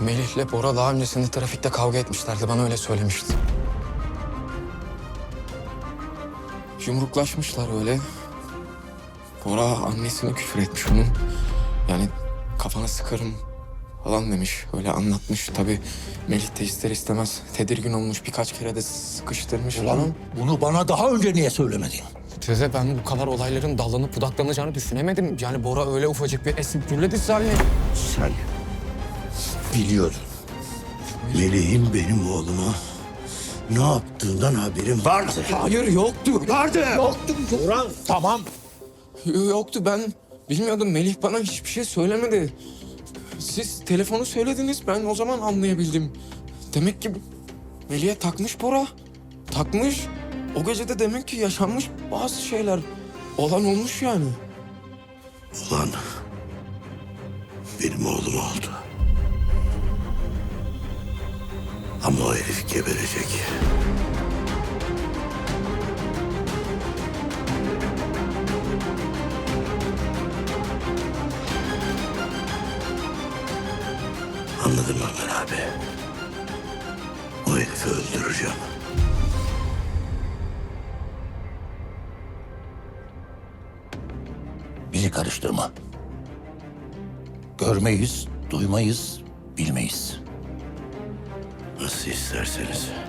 Melih'le Bora daha öncesinde trafikte kavga etmişlerdi. Bana öyle söylemişti. Yumruklaşmışlar öyle. Bora annesine küfür etmiş onun. Yani kafana sıkarım falan demiş. Öyle anlatmış. Tabii Melih de ister istemez tedirgin olmuş. Birkaç kere de sıkıştırmış Ulan falan. bunu bana daha önce niye söylemedin? Teze ben bu kadar olayların dallanıp budaklanacağını düşünemedim. Yani Bora öyle ufacık bir gürledi Salih. Sen biliyordun. Melih'in benim oğluma ne yaptığından haberim vardı. Hayır yoktu. Vardı. Yoktu. Ulan tamam. Yo- Yoktu ben bilmiyordum. Melih bana hiçbir şey söylemedi. Siz telefonu söylediniz ben o zaman anlayabildim. Demek ki Melih'e takmış Bora. Takmış. O gece de demek ki yaşanmış bazı şeyler. Olan olmuş yani. Ulan benim oğlum oldu. Ama o herif geberecek. Anladın mı Ömer abi? O herifi öldüreceğim. Bizi karıştırma. Görmeyiz, duymayız, bilmeyiz. Nasıl isterseniz.